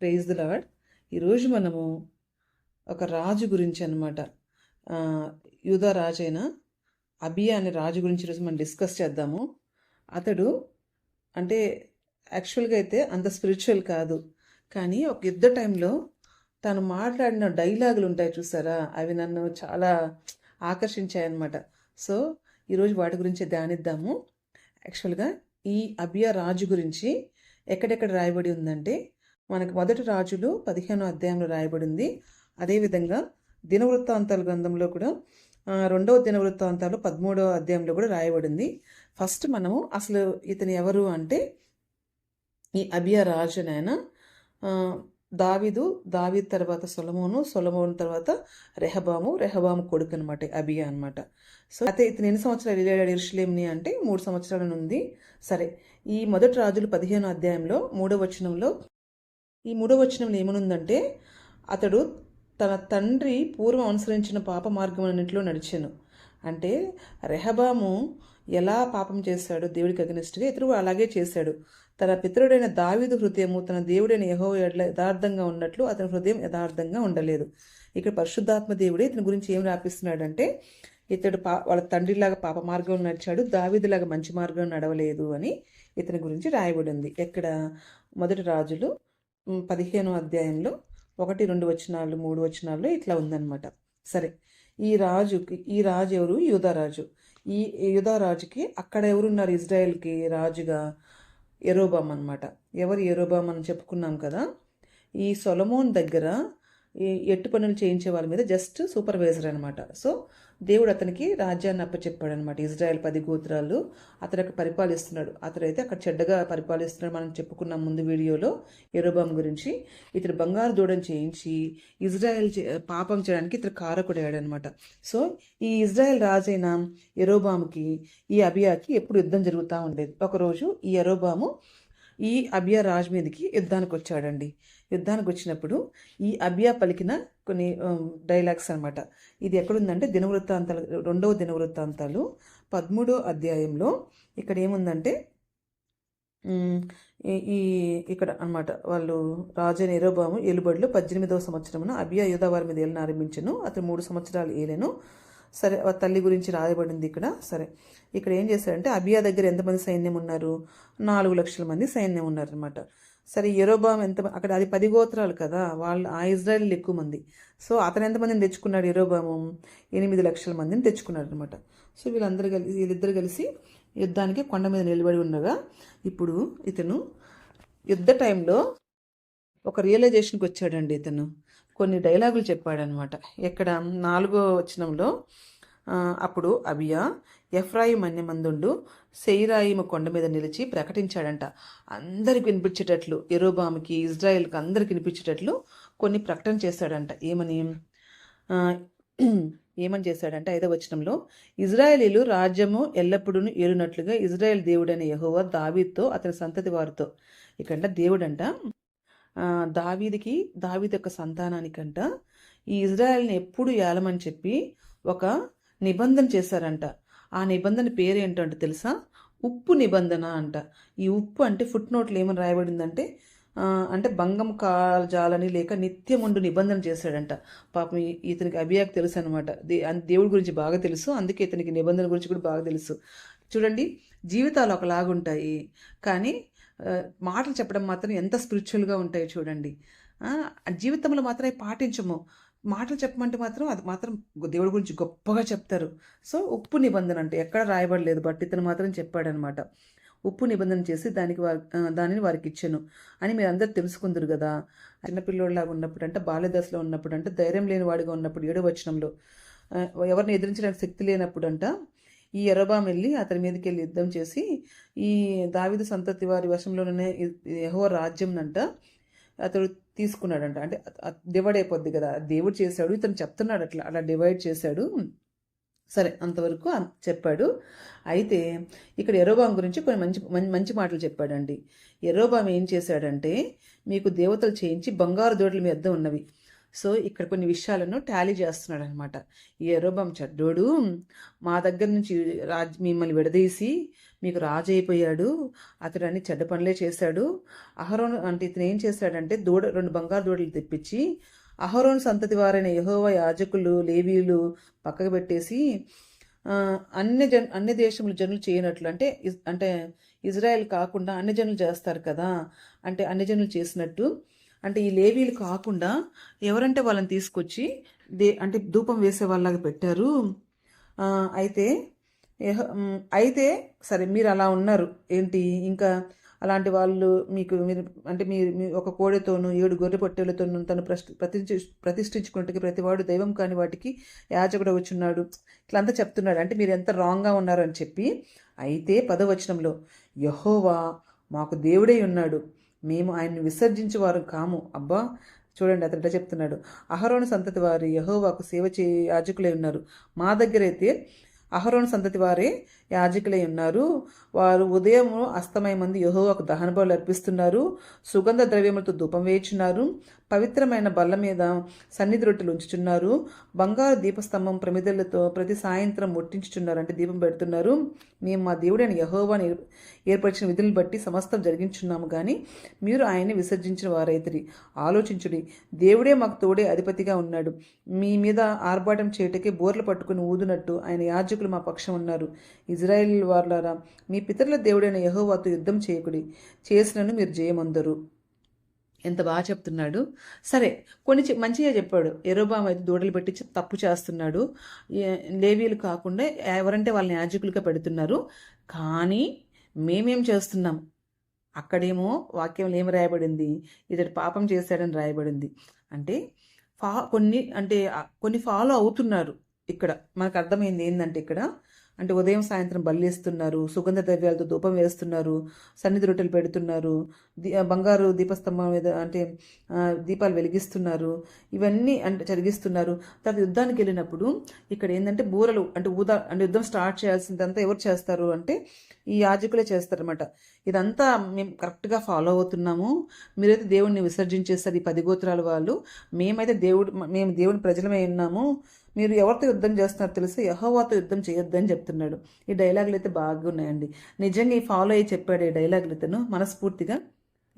Praise the lord ఈరోజు మనము ఒక రాజు గురించి అనమాట యూదా రాజు అయిన అబియా అనే రాజు గురించి ఈరోజు మనం డిస్కస్ చేద్దాము. అతడు అంటే యాక్చువల్గా అయితే అంత స్పిరిచువల్ కాదు. కానీ ఒక యుద్ధ టైంలో తను మాట్లాడిన డైలాగులు ఉంటాయి చూసారా? అవి నన్ను చాలా ఆకర్షించాయన్నమాట. సో ఈరోజు వాటి గురించి ధ్యానిద్దాము. యాక్చువల్గా ఈ అబియా రాజు గురించి ఎక్కడెక్కడ రాయబడి ఉందంటే మనకు మొదటి రాజులు పదిహేనో అధ్యాయంలో రాయబడింది. అదేవిధంగా దినవృత్తాంతాల గ్రంథంలో కూడా రెండవ దినవృత్తాంతాలు పదమూడవ అధ్యాయంలో కూడా రాయబడింది. ఫస్ట్ మనము అసలు ఇతను ఎవరు అంటే ఈ అబియా రాజు నాయన దావిదు ఆ, తర్వాత సొలమోను సొలమోను తర్వాత రెహబాము రెహబాము కొడుకు అనమాట అబియా అనమాట సో అయితే ఇతను ఎన్ని సంవత్సరాలు వెళ్ళాడు ఇరుషులేంని అంటే మూడు సంవత్సరాల ఉంది సరే ఈ మొదటి రాజులు పదిహేను అధ్యాయంలో మూడవ వచనంలో ఈ మూడవ వచనంలో ఏమనుందంటే అతడు తన తండ్రి పూర్వం అనుసరించిన పాప మార్గం అన్నింటిలో నడిచాను. అంటే రెహబాము ఎలా పాపం చేశాడు దేవుడికి అగ్నిస్ట్గా ఇతడు అలాగే చేశాడు. తన పితరుడైన దావీదు హృదయము తన దేవుడైన యహో ఎడ్ల యథార్థంగా ఉన్నట్లు అతని హృదయం యథార్థంగా ఉండలేదు. ఇక్కడ పరిశుద్ధాత్మ దేవుడే ఇతని గురించి ఏం రాపిస్తున్నాడంటే ఇతడు పా వాళ్ళ తండ్రిలాగా పాప మార్గంలో నడిచాడు దావీదులాగా మంచి మార్గం నడవలేదు అని ఇతని గురించి రాయబడి ఉంది ఎక్కడ? మొదటి రాజులు పదిహేనో అధ్యాయంలో ఒకటి రెండు వచనాలు మూడు వచనాల్లో ఇట్లా ఉందన్నమాట. సరే ఈ రాజుకి ఈ రాజు ఎవరు? యూదారాజు ఈ యూదారాజుకి అక్కడ ఎవరున్నారు? ఇజ్రాయెల్కి రాజుగా ఎరోబామ్ అన్నమాట. ఎవరు ఎరోబామ్ అని చెప్పుకున్నాం కదా? ఈ సొలమోన్ దగ్గర ఎట్టు పనులు చేయించే వాళ్ళ మీద జస్ట్ సూపర్వైజర్ అనమాట సో దేవుడు అతనికి రాజ్యాన్ని అప్పచెప్పాడు అనమాట ఇజ్రాయెల్ పది గోత్రాలు అతను అక్కడ పరిపాలిస్తున్నాడు. అతడైతే అక్కడ చెడ్డగా పరిపాలిస్తున్నాడు. మనం చెప్పుకున్నాం ముందు వీడియోలో ఎరోబాం గురించి. ఇతడు బంగారు దూడని చేయించి ఇజ్రాయెల్ చే- పాపం చేయడానికి ఇతడు కారకుడయ్యాడు అనమాట సో ఈ ఇజ్రాయెల్ రాజైన ఎరోబాముకి ఈ అబియాకి ఎప్పుడు యుద్ధం జరుగుతూ ఉండేది. ఒకరోజు ఈ ఎరోబాము ఈ అబియా రాజు మీదకి యుద్ధానికి వచ్చాడండి. యుద్ధానికి వచ్చినప్పుడు ఈ అబియా పలికిన కొన్ని డైలాగ్స్ అనమాట ఇది ఎక్కడుందంటే దినవృత్తాంతాలు రెండవ దినవృత్తాంతాలు పదమూడో అధ్యాయంలో ఇక్కడ ఏముందంటే ఈ- ఇక్కడ అన్నమాట వాళ్ళు రాజైన ఎరోబాము ఏలుబడిలో పద్దెనిమిదవ సంవత్సరమున అబియా యూదా వారి మీద ఏలిన ఆరంభించను. అతను మూడు సంవత్సరాలు ఏలేను. సరే తల్లి గురించి రాయబడింది ఇక్కడ. సరే ఇక్కడ ఏం చేశారంటే అబియా దగ్గర ఎంతమంది సైన్యం ఉన్నారు? నాలుగు లక్షల మంది సైన్యం ఉన్నారనమాట సరే ఎరోబామ్ ఎంత అక్కడ అది పది గోత్రాలు కదా వాళ్ళు ఆ ఇజ్రాయల్ ఎక్కువ మంది. సో అతను ఎంతమందిని తెచ్చుకున్నాడు? ఎరోబాము ఎనిమిది లక్షల మందిని తెచ్చుకున్నాడు అనమాట సో వీళ్ళందరూ కలిసి వీళ్ళిద్దరు కలిసి యుద్ధానికి కొండ మీద నిలబడి ఉండగా ఇప్పుడు ఇతను యుద్ధ టైంలో ఒక రియలైజేషన్కి వచ్చాడండి ఇతను. కొన్ని డైలాగులు చెప్పాడనమాట. ఇక్కడ నాలుగో వచనంలో అప్పుడు అబియా ఎఫ్రాయిం అన్యమందుండు సెయిరాయిము కొండ మీద నిలిచి ప్రకటించాడంట. అందరికి వినిపించేటట్లు ఎరోబాముకి ఇజ్రాయెల్కి అందరికి వినిపించేటట్లు కొన్ని ప్రకటన చేశాడంట. ఏమని? ఏమని చేశాడంటే? ఐదవ వచనంలో ఇజ్రాయేలీలు రాజ్యము ఎల్లప్పుడూ ఏలునట్లుగా ఇజ్రాయెల్ దేవుడైన యహోవా దావీతో అతని సంతతి వారితో. ఇక్కడ దేవుడంట దావీదికి దావీది యొక్క సంతానానికంట. ఈ ఇజ్రాయెల్ని ఎప్పుడు ఏలమని చెప్పి ఒక నిబంధన చేశారంట. ఆ నిబంధన పేరు ఏంటంటే తెలుసా? ఉప్పు నిబంధన అంట. ఈ ఉప్పు అంటే ఫుట్ నోట్లు ఏమని రాయబడిందంటే అంటే భంగం కాలజాలని లేక నిత్యముండు నిబంధన చేశాడంట. పాపం ఇతనికి అభియాక్ తెలుసు అనమాట దేవుడి గురించి బాగా తెలుసు. అందుకే ఇతనికి నిబంధన గురించి కూడా బాగా తెలుసు. చూడండి జీవితాలు ఒకలాగుంటాయి. కానీ మాటలు చెప్పడం మాత్రం ఎంత స్పిరిచువల్గా ఉంటాయో చూడండి. జీవితంలో మాత్రం అవి పాటించము. మాటలు చెప్పమంటే మాత్రం అది మాత్రం దేవుడి గురించి గొప్పగా చెప్తారు. సో ఉప్పు నిబంధన అంటే ఎక్కడ రాయబడలేదు బట్ ఇతను మాత్రం చెప్పాడనమాట. ఉప్పు నిబంధన చేసి దానికి వారి దానిని వారికి ఇచ్చాను అని మీరు అందరు తెలుసుకుందరు కదా. చిన్నపిల్లోడిలాగా ఉన్నప్పుడు అంటే బాల్యదశలో ఉన్నప్పుడు అంటే ధైర్యం లేని వాడిగా ఉన్నప్పుడు ఏడో వచనంలో ఎవరిని ఎదిరించడానికి శక్తి లేనప్పుడు అంట ఈ ఎరబాం వెళ్ళి అతని మీదకి వెళ్ళి యుద్ధం చేసి ఈ దావిద సంతతి వారి వశంలోనే యహో రాజ్యం అంట అతడు తీసుకున్నాడంట. అంటే డివైడ్ అయిపోద్ది కదా. దేవుడు చేశాడు ఇతను చెప్తున్నాడు అట్లా. అలా డివైడ్ చేశాడు. సరే అంతవరకు చెప్పాడు. అయితే ఇక్కడ ఎరోబాం గురించి కొన్ని మంచి మంచి మాటలు చెప్పాడండి. ఎరోబాం ఏం చేశాడంటే మీకు దేవతలు చేయించి బంగారు దోడలు మీ వద్ద ఉన్నవి. సో ఇక్కడ కొన్ని విషయాలను టాలీ చేస్తున్నాడు అనమాట ఈ ఎరోబాం చెడ్డోడు మా దగ్గర నుంచి రాజ్ మిమ్మల్ని విడదీసి మీకు రాజు అయిపోయాడు అతడు అన్ని చెడ్డ పనులే చేశాడు. అహరోన్ అంటే ఇతను ఏం చేశాడంటే దూడ రెండు బంగారు దూడలు తెప్పించి అహరోన్ సంతతి వారైన యహోవ యాజకులు లేవీలు పక్కకు పెట్టేసి అన్ని జన్ అన్ని దేశములు జనులు చేయనట్లు అంటే అంటే ఇజ్రాయెల్ కాకుండా అన్ని జనులు చేస్తారు కదా. అంటే అన్ని జనులు చేసినట్టు అంటే ఈ లేవీలు కాకుండా ఎవరంటే వాళ్ళని తీసుకొచ్చి దే అంటే ధూపం వేసే వాళ్ళగా పెట్టారు. అయితే అయితే సరే మీరు అలా ఉన్నారు. ఏంటి? ఇంకా అలాంటి వాళ్ళు మీకు మీరు అంటే మీరు మీ ఒక కోడెతోనూ ఏడు గొర్రె పొట్టేలతోనూ తను ప్రతిష్ఠి ప్రతిష్ఠించుకుంటే ప్రతివాడు దైవం కాని వాటికి యాజకుడు వచ్చున్నాడు. ఇట్లా అంతా చెప్తున్నాడు. అంటే మీరు ఎంత రాంగ్గా ఉన్నారని చెప్పి అయితే పదవచనంలో యహోవా మాకు దేవుడై ఉన్నాడు. మేము ఆయన్ని విసర్జించే వారు కాము. అబ్బా చూడండి అతను చెప్తున్నాడు. అహరోను సంతతి వారి యహోవాకు సేవ చే యాజకులై ఉన్నారు. మా దగ్గర అయితే అహరోను సంతతి వారే యాజకులై ఉన్నారు. వారు ఉదయం అస్తమయ మంది యహోవాకు దహన అర్పిస్తున్నారు. సుగంధ ద్రవ్యములతో ధూపం వేయుచున్నారు. పవిత్రమైన బల్ల మీద సన్నిధి రొట్టెలు ఉంచుచున్నారు బంగారు దీపస్తంభం ప్రమిదలతో ప్రతి సాయంత్రం ముట్టించుచున్నారు అంటే దీపం పెడుతున్నారు. మేము మా దేవుడైన యహోవాని ఏర్పరిచిన విధులను బట్టి సమస్తం జరిగించున్నాము కానీ మీరు ఆయన్ని విసర్జించిన వారైతిరి. ఆలోచించుడి దేవుడే మాకు తోడే అధిపతిగా ఉన్నాడు. మీ మీద ఆర్భాటం చేయటకే బోర్లు పట్టుకుని ఊదునట్టు ఆయన యాజకులు మా పక్షం ఉన్నారు. ఇజ్రాయిల్ వార్లారా మీ పితరుల దేవుడైన యహోవాతో యుద్ధం చేయకుడి. చేసినను మీరు జయమందరు. ఎంత బాగా చెప్తున్నాడు. సరే కొన్ని మంచిగా చెప్పాడు. ఎరోబామ్ అయితే దూడలు పెట్టి తప్పు చేస్తున్నాడు. లేవీలు కాకుండా ఎవరంటే వాళ్ళని యాజకులుగా పెడుతున్నారు. కానీ మేమేం చేస్తున్నాం? అక్కడేమో వాక్యంలో ఏమి రాయబడింది? ఇతడు పాపం చేశాడని రాయబడింది. అంటే ఫా కొన్ని అంటే కొన్ని ఫాలో అవుతున్నారు ఇక్కడ. మనకు అర్థమైంది ఏంటంటే ఇక్కడ అంటే ఉదయం సాయంత్రం బల్లేస్తున్నారు సుగంధ ద్రవ్యాలతో ధూపం వేస్తున్నారు సన్నిధి రొట్టెలు పెడుతున్నారు బంగారు దీపస్తంభం మీద అంటే దీపాలు వెలిగిస్తున్నారు ఇవన్నీ అంటే జరిగిస్తున్నారు. తర్వాత యుద్ధానికి వెళ్ళినప్పుడు ఇక్కడ ఏంటంటే బూరలు అంటే ఊదా అంటే యుద్ధం స్టార్ట్ చేయాల్సిందంతా ఎవరు చేస్తారు అంటే ఈ యాజకులే చేస్తారనమాట ఇదంతా మేము కరెక్ట్గా ఫాలో అవుతున్నాము. మీరైతే దేవుడిని విసర్జించేస్తారు ఈ పది గోత్రాల వాళ్ళు. మేమైతే దేవుడు మేము దేవుని ప్రజలమై ఉన్నాము. మీరు ఎవరితో యుద్ధం చేస్తున్నారో తెలిసి? యహోవాతో యుద్ధం చేయొద్దని చెప్తున్నాడు. ఈ డైలాగులు అయితే బాగా ఉన్నాయండి నిజంగా ఈ ఫాలో అయ్యి చెప్పాడు ఈ డైలాగులు ఇతను. మనస్ఫూర్తిగా?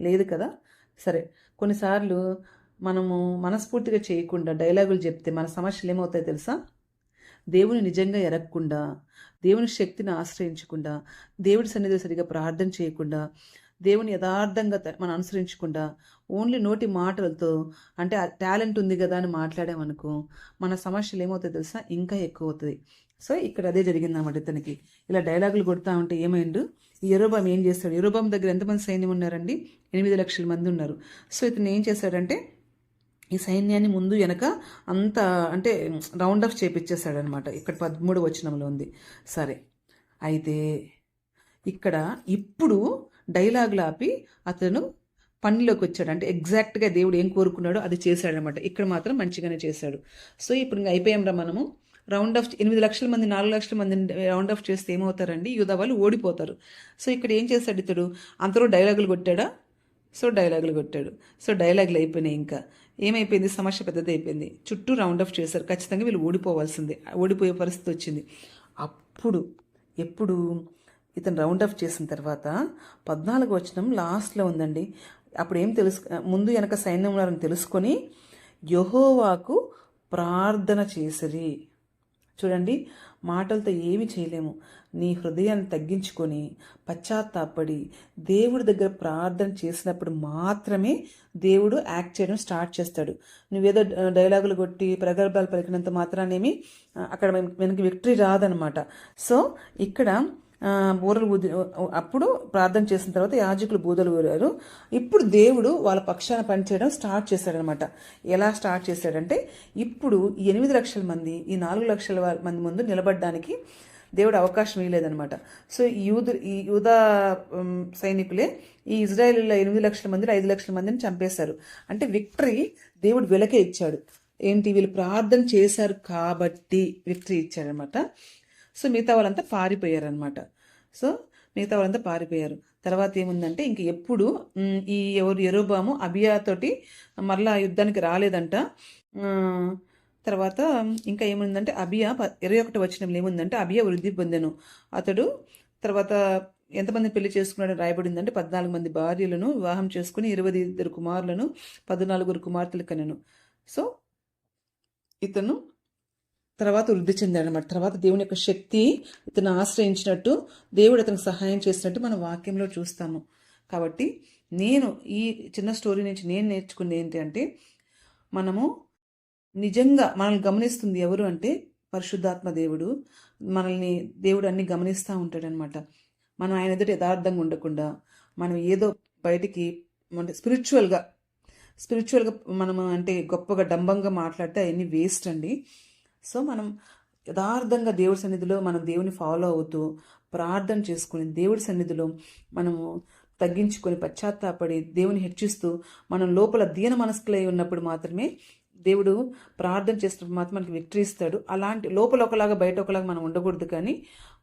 లేదు కదా? సరే. కొన్నిసార్లు మనము మనస్ఫూర్తిగా చేయకుండా డైలాగులు చెప్తే మన సమస్యలు ఏమవుతాయో తెలుసా? దేవుని నిజంగా ఎరగకుండా దేవుని శక్తిని ఆశ్రయించకుండా దేవుడి సన్నిధిలో సరిగా ప్రార్థన చేయకుండా దేవుని యథార్థంగా మనం అనుసరించకుండా ఓన్లీ నోటి మాటలతో అంటే టాలెంట్ ఉంది కదా అని మాట్లాడామనుకో మన సమస్యలు ఏమవుతాయి తెలుసా? ఇంకా ఎక్కువ అవుతుంది సో ఇక్కడ అదే జరిగింది ఇతనికి. ఇలా డైలాగులు కొడతా ఉంటే ఏమైండు? ఈ ఎరోబాం ఏం చేస్తాడు? ఎరోబామ్ దగ్గర ఎంతమంది సైన్యం ఉన్నారండి? ఎనిమిది లక్షల మంది ఉన్నారు. సో ఇతను ఏం చేశాడంటే ఈ సైన్యాన్ని ముందు వెనక అంత అంటే రౌండ్ ఆఫ్ చేపించేశాడనమాట ఇక్కడ పదమూడు వచనంలో ఉంది. సరే. అయితే ఇక్కడ ఇప్పుడు డైలాగులు ఆపి అతను పనిలోకి వచ్చాడు అంటే ఎగ్జాక్ట్గా దేవుడు ఏం కోరుకున్నాడో అది చేశాడనమాట ఇక్కడ మాత్రం మంచిగానే చేశాడు. సో ఇప్పుడు ఇంకా అయిపోయాంరా మనము. రౌండ్ ఆఫ్ ఎనిమిది లక్షల మంది నాలుగు లక్షల మంది రౌండ్ ఆఫ్ చేస్తే ఏమవుతారండి? యూదా వాళ్ళు ఓడిపోతారు. సో ఇక్కడ ఏం చేశాడు ఇతడు? అంతలో డైలాగులు కొట్టాడా? సో డైలాగులు కొట్టాడు. సో డైలాగులు అయిపోయినాయి ఇంకా. ఏమైపోయింది? సమస్య పెద్దది అయిపోయింది. చుట్టూ రౌండ్ ఆఫ్ చేశారు. ఖచ్చితంగా వీళ్ళు ఓడిపోవాల్సిందే. ఓడిపోయే పరిస్థితి వచ్చింది. అప్పుడు ఎప్పుడు ఇతను రౌండ్ ఆఫ్ చేసిన తర్వాత పద్నాలుగు వచనం లాస్ట్లో ఉందండి. అప్పుడు ఏం తెలుసు ముందు వెనక సైన్యం ఉన్నారని తెలుసుకొని యహోవాకు ప్రార్థన చేసిరి. చూడండి మాటలతో ఏమి చేయలేము. నీ హృదయాన్ని తగ్గించుకొని పశ్చాత్తాపడి దేవుడి దగ్గర ప్రార్థన చేసినప్పుడు మాత్రమే దేవుడు యాక్ట్ చేయడం స్టార్ట్ చేస్తాడు. నువ్వేదో డైలాగులు కొట్టి ప్రగల్భాలు పలికినంత మాత్రానేమి అక్కడ మనకి విక్టరీ రాదనమాట. సో ఇక్కడ బూరలు ఊది అప్పుడు ప్రార్థన చేసిన తర్వాత యాజకులు బూదలు ఊరారు ఇప్పుడు దేవుడు వాళ్ళ పక్షాన పనిచేయడం స్టార్ట్ చేశాడనమాట. ఎలా స్టార్ట్ చేశాడంటే ఇప్పుడు ఎనిమిది లక్షల మంది ఈ నాలుగు లక్షల మంది ముందు నిలబడడానికి దేవుడు అవకాశం ఇవ్వలేదనమాట. సో ఈ యూదు ఈ యూదా సైనికులే ఈ ఇజ్రాయేలీలో ఎనిమిది లక్షల మందిని ఐదు లక్షల మందిని చంపేశారు. అంటే విక్టరీ దేవుడు వెలకే ఇచ్చాడు. ఏంటి? వీళ్ళు ప్రార్థన చేశారు కాబట్టి విక్టరీ ఇచ్చాడనమాట సో మిగతా వాళ్ళంతా పారిపోయారనమాట సో మిగతా వాళ్ళంతా పారిపోయారు. తర్వాత ఏముందంటే ఇంక ఎప్పుడు ఈ ఎవరు ఎరోబాము అబియాతోటి మరలా యుద్ధానికి రాలేదంట. తర్వాత ఇంకా ఏముందంటే అబియా ప- ఇరవై ఒకటి వచ్చిన ఏముందంటే అబియా వృద్ధి పొందాను. అతడు తర్వాత ఎంతమంది పెళ్ళి చేసుకున్నాడని రాయబడిందంటే పద్నాలుగు మంది భార్యలను వివాహం చేసుకుని ఇరవై ఇద్దరు కుమారులను పద్నాలుగురు కుమార్తెలు కనెను. సో ఇతను తర్వాత వృద్ధి చెందాడనమాట తర్వాత దేవుని యొక్క శక్తి ఇతను ఆశ్రయించినట్టు దేవుడు అతనికి సహాయం చేసినట్టు మన వాక్యంలో చూస్తాము. కాబట్టి నేను ఈ చిన్న స్టోరీ నుంచి నేను నేర్చుకుంది ఏంటి అంటే మనము నిజంగా మనల్ని గమనిస్తుంది ఎవరు అంటే పరిశుద్ధాత్మ దేవుడు. మనల్ని దేవుడు అన్ని గమనిస్తూ ఉంటాడనమాట మనం ఆయన ఎదుట యథార్థంగా ఉండకుండా మనం ఏదో బయటికి అంటే స్పిరిచువల్గా స్పిరిచువల్గా మనం అంటే గొప్పగా డంబంగా మాట్లాడితే అవన్నీ వేస్ట్ అండి. సో మనం యథార్థంగా దేవుడి సన్నిధిలో మనం దేవుని ఫాలో అవుతూ ప్రార్థన చేసుకుని దేవుడి సన్నిధిలో మనము తగ్గించుకొని పశ్చాత్తాపడి దేవుని హెచ్చిస్తూ మనం లోపల దీన మనస్కులై ఉన్నప్పుడు మాత్రమే దేవుడు ప్రార్థన చేసినప్పుడు మాత్రం మనకి విక్టరీ ఇస్తాడు. అలాంటి లోపల ఒకలాగా బయట ఒకలాగా మనం ఉండకూడదు కానీ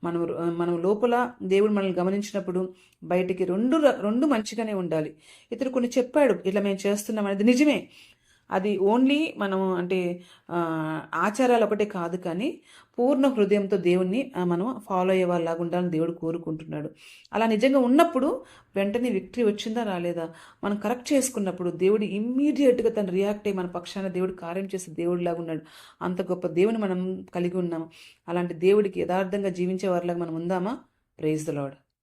మనం మనం లోపల దేవుడు మనల్ని గమనించినప్పుడు బయటికి రెండు రెండు మంచిగానే ఉండాలి. ఇతడు కొన్ని చెప్పాడు ఇట్లా మేము చేస్తున్నాం అనేది నిజమే. అది ఓన్లీ మనం అంటే ఆచారాలు ఒకటే కాదు కానీ పూర్ణ హృదయంతో దేవుణ్ణి మనం ఫాలో అయ్యే వాళ్ళలాగా ఉండాలని దేవుడు కోరుకుంటున్నాడు. అలా నిజంగా ఉన్నప్పుడు వెంటనే విక్టరీ వచ్చిందా రాలేదా? మనం కరెక్ట్ చేసుకున్నప్పుడు దేవుడు ఇమ్మీడియట్గా తను రియాక్ట్ అయ్యి మన పక్షాన దేవుడు కార్యం చేసే దేవుడిలాగా ఉన్నాడు. అంత గొప్ప దేవుని మనం కలిగి ఉన్నాము అలాంటి దేవుడికి యథార్థంగా జీవించే వారిలాగా మనం ఉందామా? Praise the lord